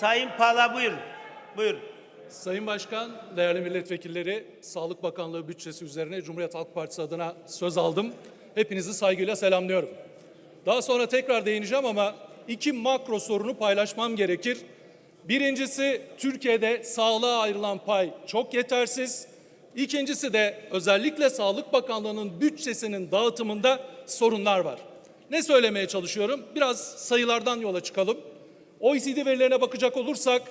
Sayın Pala buyurun. Buyurun. Sayın Başkan, değerli milletvekilleri, Sağlık Bakanlığı bütçesi üzerine Cumhuriyet Halk Partisi adına söz aldım. Hepinizi saygıyla selamlıyorum. Daha sonra tekrar değineceğim ama iki makro sorunu paylaşmam gerekir. Birincisi Türkiye'de sağlığa ayrılan pay çok yetersiz. İkincisi de özellikle Sağlık Bakanlığı'nın bütçesinin dağıtımında sorunlar var. Ne söylemeye çalışıyorum? Biraz sayılardan yola çıkalım. OECD verilerine bakacak olursak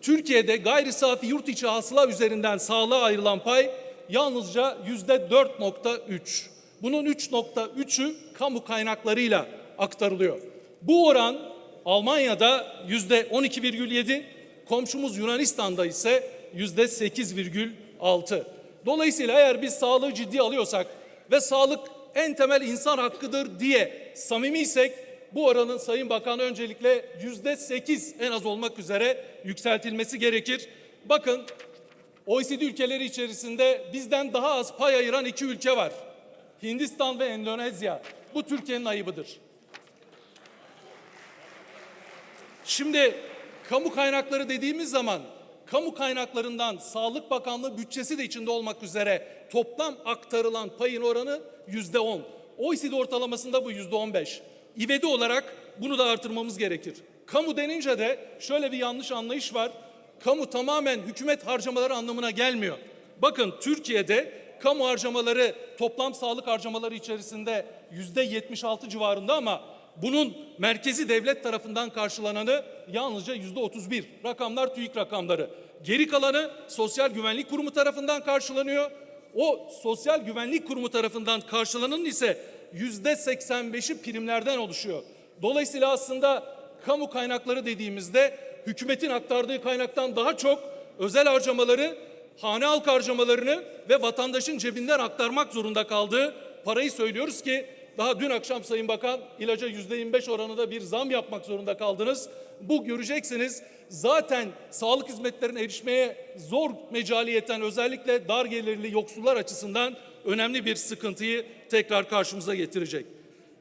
Türkiye'de gayri safi yurt içi hasıla üzerinden sağlığa ayrılan pay yalnızca yüzde 4.3. Bunun 3.3'ü kamu kaynaklarıyla aktarılıyor. Bu oran Almanya'da yüzde 12,7, komşumuz Yunanistan'da ise yüzde 8,6. Dolayısıyla eğer biz sağlığı ciddi alıyorsak ve sağlık en temel insan hakkıdır diye samimiysek bu oranın Sayın Bakan öncelikle yüzde sekiz en az olmak üzere yükseltilmesi gerekir. Bakın OECD ülkeleri içerisinde bizden daha az pay ayıran iki ülke var. Hindistan ve Endonezya. Bu Türkiye'nin ayıbıdır. Şimdi kamu kaynakları dediğimiz zaman kamu kaynaklarından Sağlık Bakanlığı bütçesi de içinde olmak üzere toplam aktarılan payın oranı yüzde on. OECD ortalamasında bu yüzde on beş. İvedi olarak bunu da artırmamız gerekir. Kamu denince de şöyle bir yanlış anlayış var. Kamu tamamen hükümet harcamaları anlamına gelmiyor. Bakın Türkiye'de kamu harcamaları toplam sağlık harcamaları içerisinde yüzde 76 civarında ama bunun merkezi devlet tarafından karşılananı yalnızca yüzde 31. Rakamlar TÜİK rakamları. Geri kalanı Sosyal Güvenlik Kurumu tarafından karşılanıyor. O Sosyal Güvenlik Kurumu tarafından karşılanan ise yüzde 85'i primlerden oluşuyor. Dolayısıyla aslında kamu kaynakları dediğimizde hükümetin aktardığı kaynaktan daha çok özel harcamaları, hane halk harcamalarını ve vatandaşın cebinden aktarmak zorunda kaldığı parayı söylüyoruz ki daha dün akşam Sayın Bakan ilaca yüzde 25 oranında bir zam yapmak zorunda kaldınız. Bu göreceksiniz zaten sağlık hizmetlerine erişmeye zor mecaliyeten özellikle dar gelirli yoksullar açısından önemli bir sıkıntıyı tekrar karşımıza getirecek.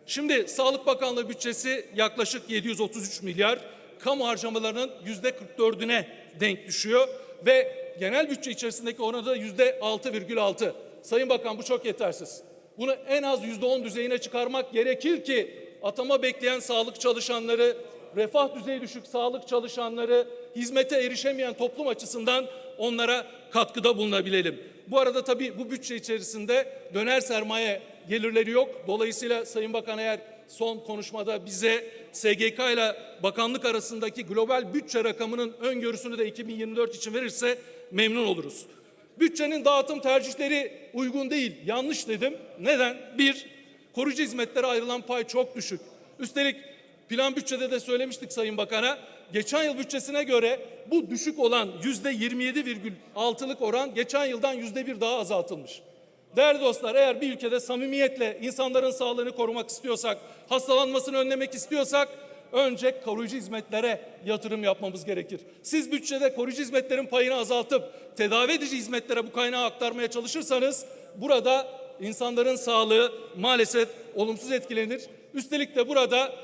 Şimdi Sağlık Bakanlığı bütçesi yaklaşık 733 milyar, kamu harcamalarının yüzde 44'üne denk düşüyor ve genel bütçe içerisindeki oranı da yüzde 6,6. Sayın Bakan bu çok yetersiz. Bunu en az yüzde 10 düzeyine çıkarmak gerekir ki atama bekleyen sağlık çalışanları, refah düzeyi düşük sağlık çalışanları, hizmete erişemeyen toplum açısından onlara katkıda bulunabilelim. Bu arada tabii bu bütçe içerisinde döner sermaye gelirleri yok. Dolayısıyla Sayın Bakan eğer son konuşmada bize SGK ile bakanlık arasındaki global bütçe rakamının öngörüsünü de 2024 için verirse memnun oluruz. Bütçenin dağıtım tercihleri uygun değil, yanlış dedim. Neden? Bir, koruyucu hizmetlere ayrılan pay çok düşük. Üstelik plan bütçede de söylemiştik Sayın Bakan'a. Geçen yıl bütçesine göre bu düşük olan yüzde 27,6'lık oran geçen yıldan yüzde bir daha azaltılmış. Değerli dostlar eğer bir ülkede samimiyetle insanların sağlığını korumak istiyorsak, hastalanmasını önlemek istiyorsak önce koruyucu hizmetlere yatırım yapmamız gerekir. Siz bütçede koruyucu hizmetlerin payını azaltıp tedavi edici hizmetlere bu kaynağı aktarmaya çalışırsanız burada insanların sağlığı maalesef olumsuz etkilenir. Üstelik de burada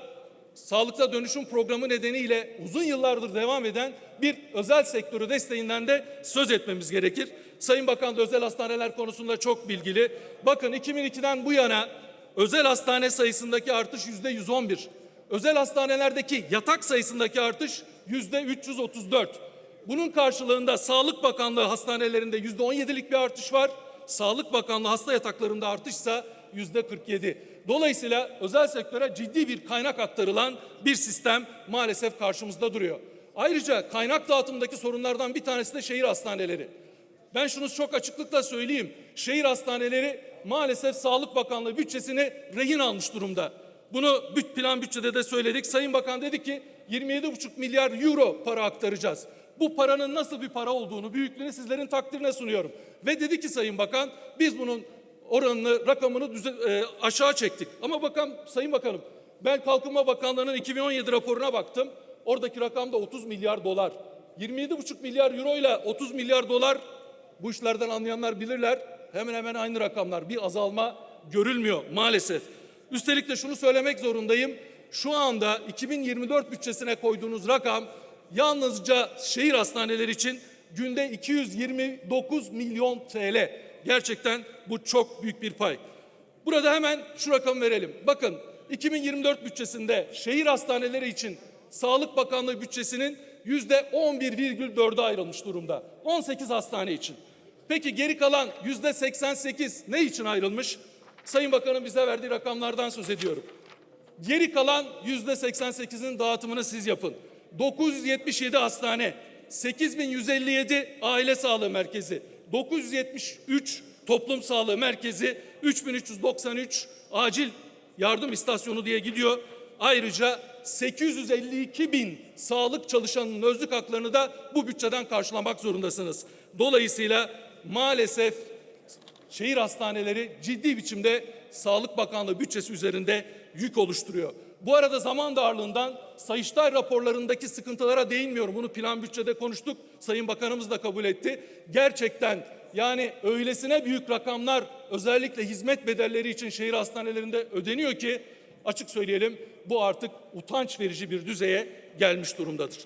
sağlıkta dönüşüm programı nedeniyle uzun yıllardır devam eden bir özel sektörü desteğinden de söz etmemiz gerekir. Sayın Bakan da özel hastaneler konusunda çok bilgili. Bakın 2002'den bu yana özel hastane sayısındaki artış yüzde 111. Özel hastanelerdeki yatak sayısındaki artış yüzde 334. Bunun karşılığında Sağlık Bakanlığı hastanelerinde yüzde 17'lik bir artış var. Sağlık Bakanlığı hasta yataklarında artışsa yüzde 47. Dolayısıyla özel sektöre ciddi bir kaynak aktarılan bir sistem maalesef karşımızda duruyor. Ayrıca kaynak dağıtımındaki sorunlardan bir tanesi de şehir hastaneleri. Ben şunu çok açıklıkla söyleyeyim. Şehir hastaneleri maalesef Sağlık Bakanlığı bütçesini rehin almış durumda. Bunu büt plan bütçede de söyledik. Sayın Bakan dedi ki 27,5 milyar euro para aktaracağız. Bu paranın nasıl bir para olduğunu, büyüklüğünü sizlerin takdirine sunuyorum. Ve dedi ki Sayın Bakan biz bunun oranını, rakamını düze, e, aşağı çektik. Ama bakan Sayın Bakanım ben Kalkınma Bakanlığı'nın 2017 raporuna baktım. Oradaki rakam da 30 milyar dolar. 27,5 milyar euro ile 30 milyar dolar bu işlerden anlayanlar bilirler. Hemen hemen aynı rakamlar. Bir azalma görülmüyor maalesef. Üstelik de şunu söylemek zorundayım. Şu anda 2024 bütçesine koyduğunuz rakam yalnızca şehir hastaneleri için günde 229 milyon TL. Gerçekten bu çok büyük bir pay. Burada hemen şu rakamı verelim. Bakın 2024 bütçesinde şehir hastaneleri için Sağlık Bakanlığı bütçesinin yüzde 11,4'e ayrılmış durumda. 18 hastane için. Peki geri kalan yüzde 88 ne için ayrılmış? Sayın Bakanım bize verdiği rakamlardan söz ediyorum. Geri kalan yüzde 88'in dağıtımını siz yapın. 977 hastane, 8157 aile sağlığı merkezi, 973 toplum sağlığı merkezi, 3393 acil yardım istasyonu diye gidiyor. Ayrıca 852 bin sağlık çalışanının özlük haklarını da bu bütçeden karşılamak zorundasınız. Dolayısıyla maalesef şehir hastaneleri ciddi biçimde Sağlık Bakanlığı bütçesi üzerinde yük oluşturuyor. Bu arada zaman darlığından Sayıştay raporlarındaki sıkıntılara değinmiyorum. Bunu plan bütçede konuştuk. Sayın Bakanımız da kabul etti. Gerçekten yani öylesine büyük rakamlar özellikle hizmet bedelleri için şehir hastanelerinde ödeniyor ki açık söyleyelim bu artık utanç verici bir düzeye gelmiş durumdadır.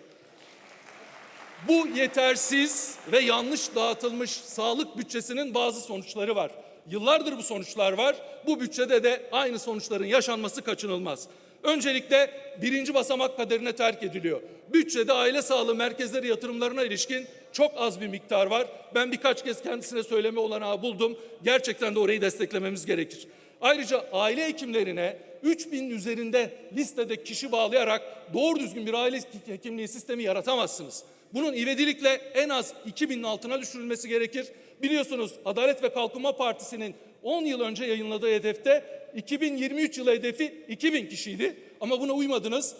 Bu yetersiz ve yanlış dağıtılmış sağlık bütçesinin bazı sonuçları var. Yıllardır bu sonuçlar var. Bu bütçede de aynı sonuçların yaşanması kaçınılmaz. Öncelikle birinci basamak kaderine terk ediliyor. Bütçede aile sağlığı merkezleri yatırımlarına ilişkin çok az bir miktar var. Ben birkaç kez kendisine söyleme olanağı buldum. Gerçekten de orayı desteklememiz gerekir. Ayrıca aile hekimlerine 3000 üzerinde listede kişi bağlayarak doğru düzgün bir aile hekimliği sistemi yaratamazsınız. Bunun ivedilikle en az 2000'in altına düşürülmesi gerekir. Biliyorsunuz Adalet ve Kalkınma Partisi'nin 10 yıl önce yayınladığı hedefte 2023 yılı hedefi 2000 kişiydi. Ama buna uymadınız.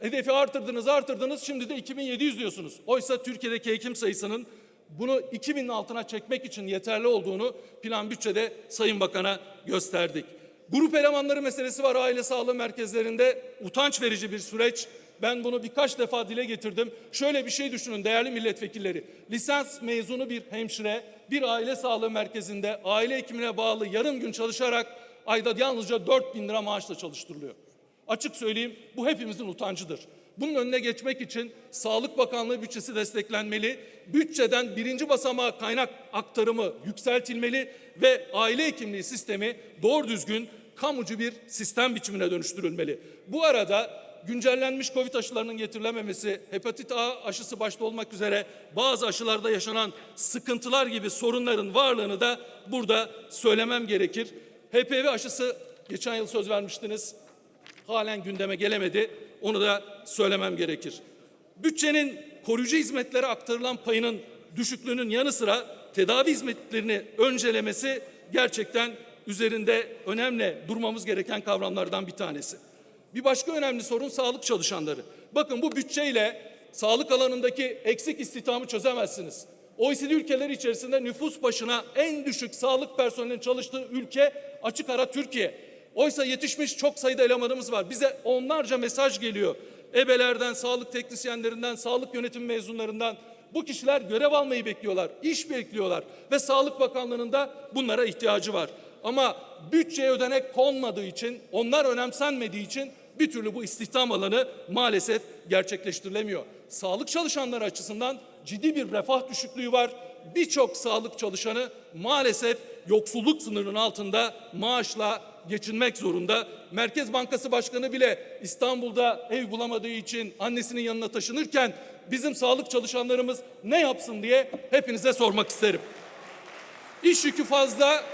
Hedefi artırdınız artırdınız şimdi de 2700 diyorsunuz. Oysa Türkiye'deki hekim sayısının bunu 2000'in altına çekmek için yeterli olduğunu plan bütçede Sayın Bakan'a gösterdik. Grup elemanları meselesi var aile sağlığı merkezlerinde. Utanç verici bir süreç. Ben bunu birkaç defa dile getirdim. Şöyle bir şey düşünün değerli milletvekilleri. Lisans mezunu bir hemşire bir aile sağlığı merkezinde aile hekimine bağlı yarım gün çalışarak ayda yalnızca 4 bin lira maaşla çalıştırılıyor. Açık söyleyeyim bu hepimizin utancıdır. Bunun önüne geçmek için Sağlık Bakanlığı bütçesi desteklenmeli, bütçeden birinci basamağa kaynak aktarımı yükseltilmeli ve aile hekimliği sistemi doğru düzgün kamucu bir sistem biçimine dönüştürülmeli. Bu arada güncellenmiş Covid aşılarının getirilememesi, hepatit A aşısı başta olmak üzere bazı aşılarda yaşanan sıkıntılar gibi sorunların varlığını da burada söylemem gerekir. HPV aşısı geçen yıl söz vermiştiniz. Halen gündeme gelemedi. Onu da söylemem gerekir. Bütçenin koruyucu hizmetlere aktarılan payının düşüklüğünün yanı sıra tedavi hizmetlerini öncelemesi gerçekten üzerinde önemli durmamız gereken kavramlardan bir tanesi. Bir başka önemli sorun sağlık çalışanları. Bakın bu bütçeyle sağlık alanındaki eksik istihdamı çözemezsiniz. OECD ülkeleri içerisinde nüfus başına en düşük sağlık personelinin çalıştığı ülke açık ara Türkiye. Oysa yetişmiş çok sayıda elemanımız var. Bize onlarca mesaj geliyor. Ebelerden, sağlık teknisyenlerinden, sağlık yönetim mezunlarından. Bu kişiler görev almayı bekliyorlar, iş bekliyorlar ve Sağlık Bakanlığı'nın da bunlara ihtiyacı var. Ama bütçeye ödenek konmadığı için, onlar önemsenmediği için bir türlü bu istihdam alanı maalesef gerçekleştirilemiyor. Sağlık çalışanları açısından ciddi bir refah düşüklüğü var. Birçok sağlık çalışanı maalesef yoksulluk sınırının altında maaşla geçinmek zorunda. Merkez Bankası Başkanı bile İstanbul'da ev bulamadığı için annesinin yanına taşınırken bizim sağlık çalışanlarımız ne yapsın diye hepinize sormak isterim. İş yükü fazla,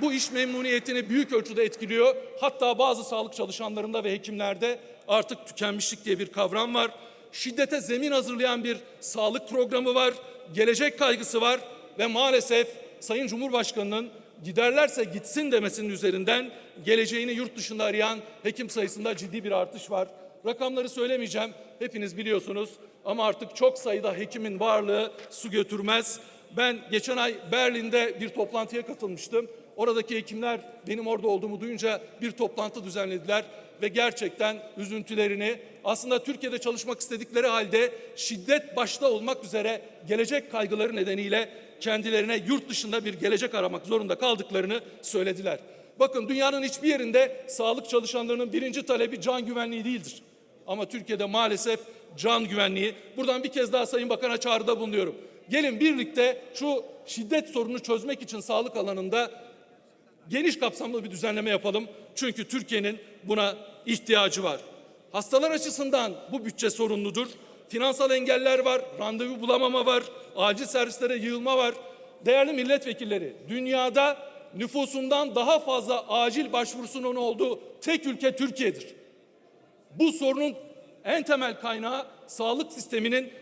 bu iş memnuniyetini büyük ölçüde etkiliyor. Hatta bazı sağlık çalışanlarında ve hekimlerde artık tükenmişlik diye bir kavram var. Şiddete zemin hazırlayan bir sağlık programı var. Gelecek kaygısı var ve maalesef Sayın Cumhurbaşkanı'nın giderlerse gitsin demesinin üzerinden geleceğini yurt dışında arayan hekim sayısında ciddi bir artış var. Rakamları söylemeyeceğim. Hepiniz biliyorsunuz ama artık çok sayıda hekimin varlığı su götürmez. Ben geçen ay Berlin'de bir toplantıya katılmıştım. Oradaki hekimler benim orada olduğumu duyunca bir toplantı düzenlediler ve gerçekten üzüntülerini aslında Türkiye'de çalışmak istedikleri halde şiddet başta olmak üzere gelecek kaygıları nedeniyle kendilerine yurt dışında bir gelecek aramak zorunda kaldıklarını söylediler. Bakın dünyanın hiçbir yerinde sağlık çalışanlarının birinci talebi can güvenliği değildir. Ama Türkiye'de maalesef can güvenliği. Buradan bir kez daha Sayın Bakan'a çağrıda bulunuyorum. Gelin birlikte şu şiddet sorununu çözmek için sağlık alanında geniş kapsamlı bir düzenleme yapalım. Çünkü Türkiye'nin buna ihtiyacı var. Hastalar açısından bu bütçe sorunludur. Finansal engeller var, randevu bulamama var, acil servislere yığılma var. Değerli milletvekilleri, dünyada nüfusundan daha fazla acil başvurusunun olduğu tek ülke Türkiye'dir. Bu sorunun en temel kaynağı sağlık sisteminin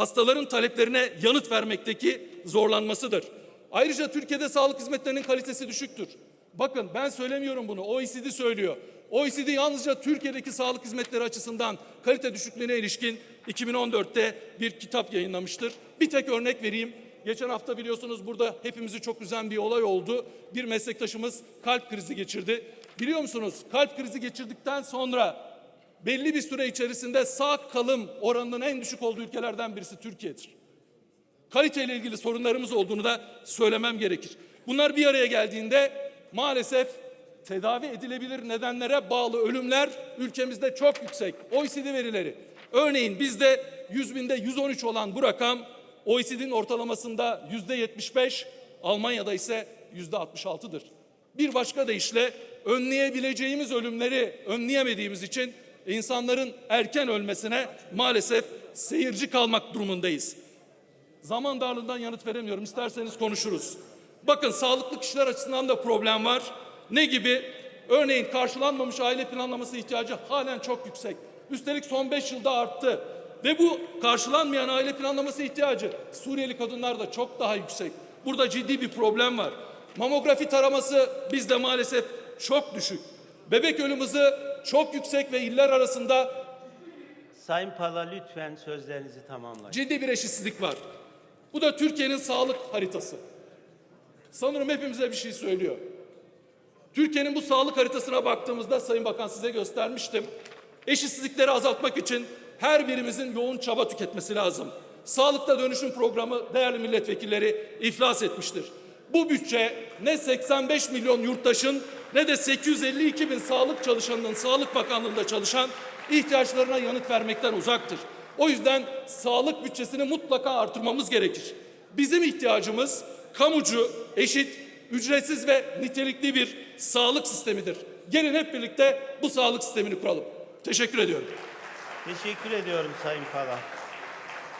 hastaların taleplerine yanıt vermekteki zorlanmasıdır. Ayrıca Türkiye'de sağlık hizmetlerinin kalitesi düşüktür. Bakın ben söylemiyorum bunu. OECD söylüyor. OECD yalnızca Türkiye'deki sağlık hizmetleri açısından kalite düşüklüğüne ilişkin 2014'te bir kitap yayınlamıştır. Bir tek örnek vereyim. Geçen hafta biliyorsunuz burada hepimizi çok üzen bir olay oldu. Bir meslektaşımız kalp krizi geçirdi. Biliyor musunuz kalp krizi geçirdikten sonra belli bir süre içerisinde sağ kalım oranının en düşük olduğu ülkelerden birisi Türkiye'dir. Kaliteyle ilgili sorunlarımız olduğunu da söylemem gerekir. Bunlar bir araya geldiğinde maalesef tedavi edilebilir nedenlere bağlı ölümler ülkemizde çok yüksek. OECD verileri. Örneğin bizde 100 binde 113 olan bu rakam OECD'nin ortalamasında yüzde 75, Almanya'da ise yüzde 66'dır. Bir başka deyişle önleyebileceğimiz ölümleri önleyemediğimiz için insanların erken ölmesine maalesef seyirci kalmak durumundayız. Zaman darlığından yanıt veremiyorum. İsterseniz konuşuruz. Bakın sağlıklı kişiler açısından da problem var. Ne gibi? Örneğin karşılanmamış aile planlaması ihtiyacı halen çok yüksek. Üstelik son 5 yılda arttı. Ve bu karşılanmayan aile planlaması ihtiyacı Suriyeli kadınlarda çok daha yüksek. Burada ciddi bir problem var. Mamografi taraması bizde maalesef çok düşük. Bebek ölüm hızı çok yüksek ve iller arasında Sayın Pala lütfen sözlerinizi tamamlayın. ciddi bir eşitsizlik var. Bu da Türkiye'nin sağlık haritası. Sanırım hepimize bir şey söylüyor. Türkiye'nin bu sağlık haritasına baktığımızda Sayın Bakan size göstermiştim. Eşitsizlikleri azaltmak için her birimizin yoğun çaba tüketmesi lazım. Sağlıkta dönüşüm programı değerli milletvekilleri iflas etmiştir. Bu bütçe ne 85 milyon yurttaşın ne de 852 bin sağlık çalışanının Sağlık Bakanlığı'nda çalışan ihtiyaçlarına yanıt vermekten uzaktır. O yüzden sağlık bütçesini mutlaka artırmamız gerekir. Bizim ihtiyacımız kamucu, eşit, ücretsiz ve nitelikli bir sağlık sistemidir. Gelin hep birlikte bu sağlık sistemini kuralım. Teşekkür ediyorum. Teşekkür ediyorum Sayın Pala.